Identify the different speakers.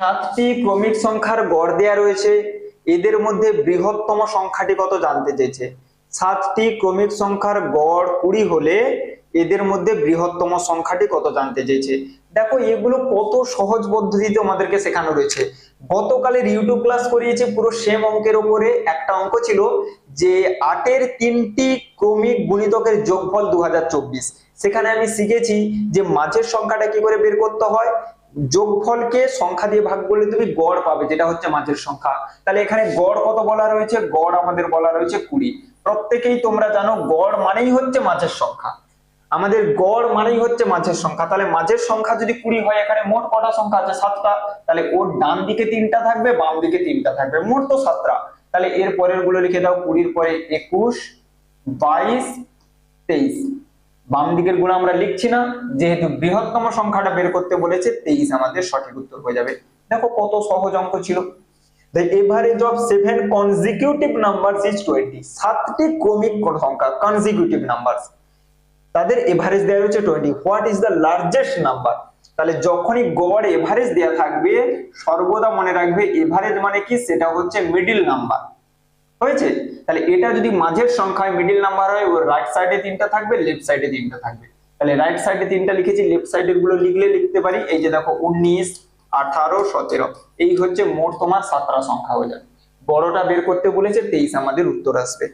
Speaker 1: সাতটি ক্রমিক সংখ্যার গড় দেয়া রয়েছে। এদের মধ্যে বৃহত্তম সংখ্যাটি কত জানতে চেয়েছে? সাতটি ক্রমিক সংখ্যার গড় কুড়ি হলে এদের মধ্যে বৃহত্তম সংখ্যাটি কত জানতে চেয়েছে? দেখো, এগুলো কত সহজ পদ্ধতিতে আমাদেরকে শেখানো রয়েছে। গতকালের ইউটিউব ক্লাস করিয়েছে, পুরো সেম অঙ্কের উপরে একটা অঙ্ক ছিল যে আটের তিনটি ক্রমিক গুণিতকের যোগফল দু হাজার চব্বিশ। সেখানে আমি শিখেছি যে মাঝের সংখ্যাটা কি করে বের করতে হয়? যোগফলকে সংখ্যা দিয়ে ভাগ করলে তুমি গড় পাবে, যেটা হচ্ছে মাঝের সংখ্যা। তাহলে এখানে গড় কত বলা রয়েছে? গড় আমাদের বলা রয়েছে কুড়ি। প্রত্যেকেই তোমরা জানো গড় মানেই হচ্ছে মাঝের সংখ্যা। আমাদের গড় মানেই হচ্ছে মাঝের সংখ্যা। তাহলে মাঝের সংখ্যা যদি কুড়ি হয়, এখানে মোট কটা সংখ্যা আছে? সাতটা। তাহলে ওর ডান দিকে তিনটা থাকবে, বাম দিকে তিনটা থাকবে। মোট তো সাতটা। তাহলে এর পরেরগুলো লিখে দাও। কুড়ির পরে একুশ, বাইশ, তেইশ। বাম দিকেরগুলো আমরা লিখছি না, যেহেতু বৃহত্তম সংখ্যাটা বের করতে বলেছে, তেইশ আমাদের সঠিক উত্তর হয়ে যাবে। দেখো কত সহজ অঙ্ক ছিল। Average of seven consecutive numbers is 20 সাতটি সংখ্যা numbers তাদের এভারেজ দেওয়া রয়েছে twenty what is the largest number তাহলে যখনই গড় এভারেজ দেওয়া থাকবে, সর্বদা মনে রাখবে এভারেজ মানে কি? সেটা হচ্ছে মিডিল নাম্বার হয়েছে? তাহলে এটা যদি মাঝের সংখ্যায় মিডিল নাম্বার হয়, ওর রাইট সাইডে তিনটা থাকবে লেফট সাইডে তিনটা থাকবে। তাহলে রাইট সাইডে তিনটা লিখেছি লেফট সাইডেরগুলো লিখলে লিখতে পারি, এই যে দেখো উনিশ, আঠারো, সতেরো, এই হচ্ছে মোট তোমার সাতটা সংখ্যা হয়ে যাবে। বড়টা বের করতে বলেছে, তেইশ আমাদের উত্তর আসবে।